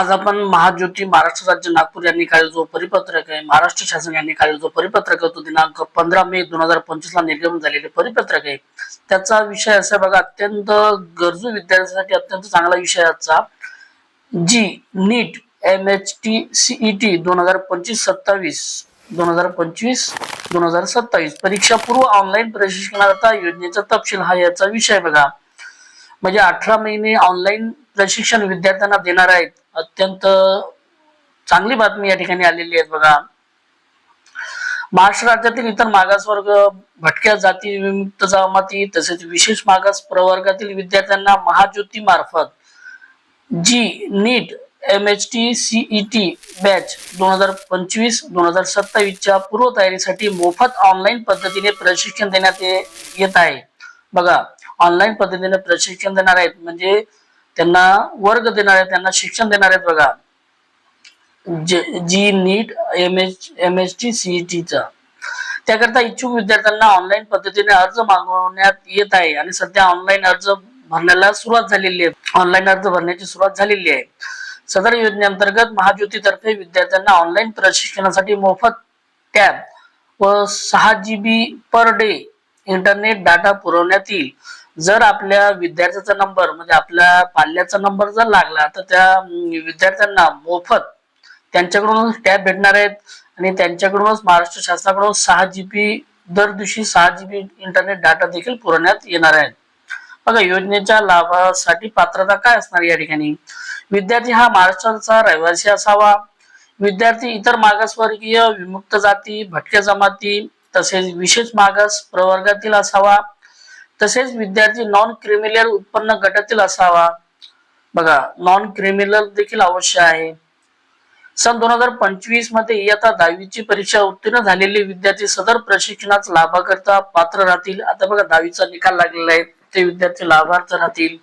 आज आपण महाज्योती महाराष्ट्र राज्य नागपूर यांनी काढलेला जो परिपत्रक आहे महाराष्ट्र शासन यांनी काढलेला जो परिपत्रक आहे तो दिनांक पंधरा मे दोन हजार पंचवीस ला निर्गमन झालेले परिपत्रक आहे. त्याचा विषय असा बघा अत्यंत गरजू विद्यार्थ्यांसाठी अत्यंत चांगला विषय आजचा. JEE NEET M H T CET दोन हजार पंचवीस सत्तावीस दोन हजार पंचवीस दोन हजार सत्तावीस. परीक्षा पूर्व ऑनलाईन प्रशिक्षणाकरता योजनेचा तपशील हा याचा विषय बघा. म्हणजे अठरा महिने ऑनलाईन प्रशिक्षण विद्यार्थ्यांना देणार आहेत. अत्यंत चांगली बातमी या ठिकाणी आलेली आहे बघा. महाराष्ट्र राज्यातील इतर मागासवर्ग भटक्या जाती विमुक्त जमाती तसेच विशेष मागास प्रवर्गातील विद्यार्थ्यांना महाज्योती मार्फत JEE NEET M H T CET batch दोन हजार पंचवीस दोन हजार सत्तावीसच्या पूर्वतयारीसाठी मोफत ऑनलाईन पद्धतीने प्रशिक्षण देण्यात येत आहे. बघा ऑनलाईन पद्धतीने प्रशिक्षण देणार आहेत. म्हणजे त्यांना वर्ग देणारे त्यांना शिक्षण देणारे आहेत बघा. JEE NEET M H M S T सीईटीचा त्याकरता इच्छुक विद्यार्थ्यांना ऑनलाईन पद्धतीने अर्ज मागवण्यात येत आहे आणि सध्या ऑनलाईन अर्ज भरण्याला सुरुवात झालेली आहे. ऑनलाईन अर्ज भरण्याची सुरुवात झालेली आहे. सदर योजनेअंतर्गत महाज्योतीतर्फे विद्यार्थ्यांना ऑनलाईन प्रशिक्षणासाठी मोफत टॅब व सहा G B per day internet data पुरवण्यात येईल. जर आपल्या विद्यार्थ्याचा नंबर म्हणजे आपल्या पाल्याचा नंबर जर लागला तर त्या विद्यार्थ्यांना मोफत त्यांच्याकडून टॅब भेटणार आहेत. आणि त्यांच्याकडूनच महाराष्ट्र शासनाकडून सहा जीबी दर दिवशी सहा जी बी इंटरनेट डाटा देखील पुरवण्यात येणार आहेत. बघा योजनेच्या लाभासाठी पात्रता काय असणार या ठिकाणी? विद्यार्थी हा महाराष्ट्राचा रहिवासी असावा. विद्यार्थी इतर मागासवर्गीय विमुक्त जाती भटक्या जमाती तसेच विशेष मागास प्रवर्गातील असावा. तसेच विद्यार्थी नॉन क्रिमिनल उत्पन्न गटातील असावा. बघा नॉन क्रिमिनल देखील अवश्य आहे. सन दोन हजार पंचवीसमध्ये इयत्ता दहावीची परीक्षा उत्तीर्ण झालेले विद्यार्थी सदर प्रशिक्षणात लाभाकरता पात्र राहतील. आता बघा दहावीचा निकाल लागलेला आहे. ते विद्यार्थी लाभार्थ राहतील.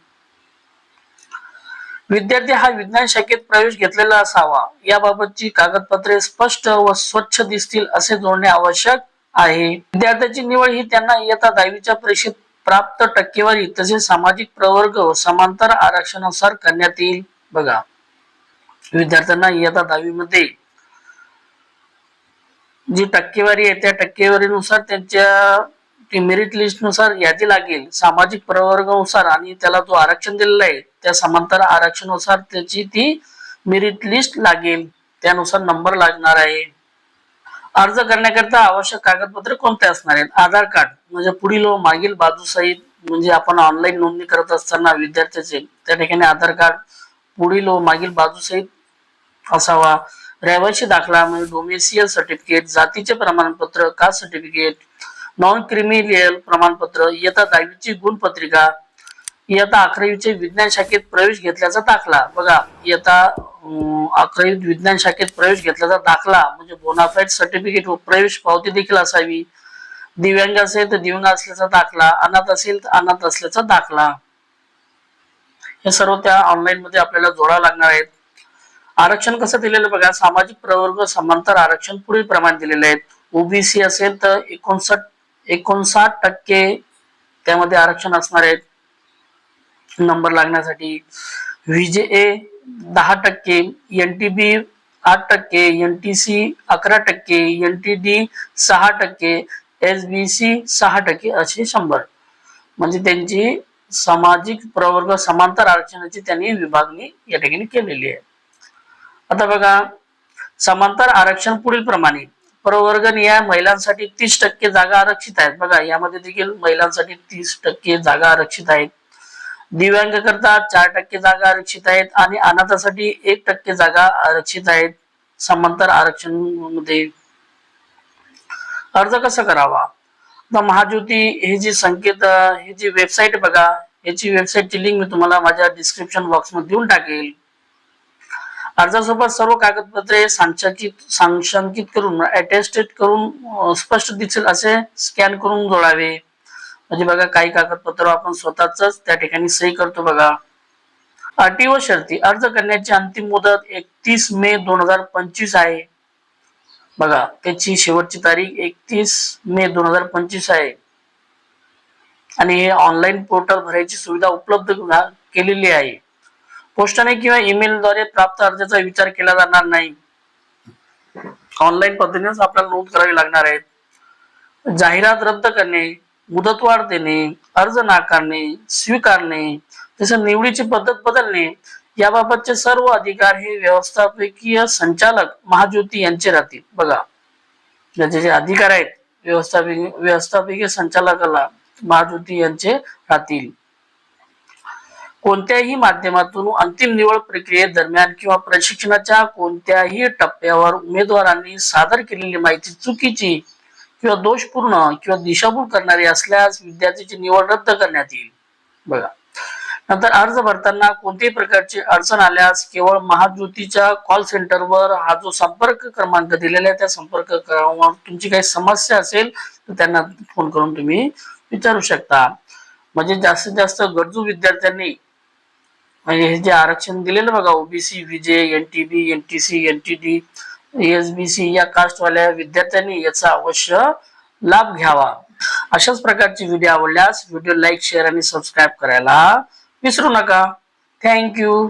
विद्यार्थी हा विज्ञान शाखेत प्रवेश घेतलेला असावा. याबाबतची कागदपत्रे स्पष्ट व स्वच्छ दिसतील असे जोडणे आवश्यक आहे. विद्यार्थ्याची निवड ही त्यांना इयत्ता दहावीच्या परीक्षेत प्राप्त टक्केवारी तसेच सामाजिक प्रवर्ग समांतर आरक्षणानुसार करण्यात येईल. बघा. विद्यार्थ्यांना इयत्ता दहावीमध्ये जी टक्केवारी आहे त्या टक्केवारीनुसार त्यांच्या मेरिट लिस्टनुसार यादी लागेल. सामाजिक प्रवर्गानुसार आणि त्याला जो आरक्षण दिलेला आहे त्या समांतर आरक्षणानुसार त्याची ती मेरिट लिस्ट लागेल. त्यानुसार नंबर लागणार आहे. अर्ज करण्याकरता आवश्यक कागदपत्रे कोणते असणार आहेत? आधार कार्ड म्हणजे पुढील व मागील बाजूसहित म्हणजे आपण ऑनलाईन नोंदणी करत असताना विद्यार्थ्याचे त्या ठिकाणी आधार कार्ड पुढील व मागील बाजूसहित असावा. रहिवासी दाखला म्हणजे डोमेसियल सर्टिफिकेट जातीचे प्रमाणपत्र कास्ट सर्टिफिकेट नॉन क्रिमिनियल प्रमाणपत्र इयत्ता दहावीची गुणपत्रिका इयत्ता अकरावीचे विज्ञान शाखेत प्रवेश घेतल्याचा दाखला. बघा इयत्ता अं, अकरावीत विज्ञान शाखेत प्रवेश घेतल्याचा दाखला. म्हणजे बोनाफाईड सर्टिफिकेट व प्रवेश पावती देखील असावी. दिव्यांग असेल तर दिव्यांग असल्याचा दाखला. अनाथ असेल तर अनाथ असल्याचा दाखला. हे सर्व त्या ऑनलाईन मध्ये आपल्याला जोडा लागणार आहेत. आरक्षण कसं दिलेलं बघा? सामाजिक प्रवर्ग समांतर आरक्षण पुढील प्रमाण दिलेले आहेत ओबीसी असेल तर एकोणसाठ एकोणसाठ टक्के त्यामध्ये आरक्षण असणार आहेत. नंबर लागण्यासाठी. व्हीजेए दहा टक्के एन टी बी आठ टक्के एन टी सी अकरा टक्के एन टी डी सहा टक्के एस बी सी सहा टक्के असे शंभर. म्हणजे त्यांची सामाजिक प्रवर्ग समांतर आरक्षणाची त्यांनी विभागणी या ठिकाणी केलेली आहे. आता बघा समांतर आरक्षण पुढील प्रमाणे. प्रवर्ग निहाय महिलांसाठी तीस टक्के जागा आरक्षित आहेत. बघा यामध्ये देखील महिलांसाठी तीस टक्के जागा आरक्षित आहेत. दिव्यांग करता चार टक्के जागा आरक्षित आहेत आणि अनाथासाठी एक टक्के जागा आरक्षित आहेत. समांतर आरक्षणमध्ये अर्ज कसा करावा? महाज्योती हे जी संकेत हे जी वेबसाईट बघा याची वेबसाईटची लिंक मी तुम्हाला माझ्या डिस्क्रिप्शन बॉक्समध्ये देऊन टाकेल. अर्जासोबत सर्व कागदपत्रे सांशांकित सांशांकित करून अटेस्टेड करून स्पष्ट दिसेल असे स्कॅन करून जोडावे. म्हणजे बघा काही कागदपत्र आपण स्वतःच त्या ठिकाणी सही करतो बघा. अटी व शर्ती. अर्ज करण्याची अंतिम मुदत एकतीस मे दोन हजार पंचवीस आहे. बघा त्याची शेवटची तारीख एकतीस मे दोन हजार पंचवीस आहे. आणि हे ऑनलाईन पोर्टल भरायची सुविधा उपलब्ध केलेली आहे. पोस्टाने किंवा ईमेलद्वारे प्राप्त अर्जाचा विचार केला जाणार नाही. ऑनलाईन पद्धतीनेच आपल्याला नोंद करावी लागणार आहे जाहिरात रद्द करणे मुदतवाढ देणे अर्ज नाकारणे स्वीकारणे तसं निवडीची पद्धत बदलणे याबाबतचे सर्व अधिकार हे व्यवस्थापकीय संचालक महाज्योती यांचे राहतील. बघा याचे जे अधिकार आहेत व्यवस्थापिक व्यवस्थापकीय संचालकाला महाज्योती यांचे राहतील. कोणत्याही माध्यमातून अंतिम निवड प्रक्रियेदरम्यान किंवा प्रशिक्षणाच्या कोणत्याही टप्प्यावर उमेदवारांनी सादर केलेली माहिती चुकीची किंवा दोषपूर्ण किंवा दिशाभूल करणारी असल्यास विद्यार्थ्याची निवड रद्द करण्यात येईल. बघा. नंतर अर्ज भरताना कोणत्याही प्रकारची अडचण आल्यास केवळ महाज्योतीच्या कॉल सेंटरवर हा जो संपर्क क्रमांक दिलेला आहे त्या संपर्क क्रमांकावर तुमची काही समस्या असेल तर त्यांना फोन करून तुम्ही विचारू शकता. म्हणजे जास्तीत जास्त गरजू विद्यार्थ्यांनी म्हणजे हे जे आरक्षण दिलेलं बघा OBC VJ N T B N T C N T D S B C या कास्टवाल्या विद्यार्थ्यांनी याचा अवश्य लाभ घ्यावा. अशाच प्रकारची व्हिडिओ आवडल्यास व्हिडिओ लाईक शेअर आणि सबस्क्राईब करायला विसरू नका. थँक्यू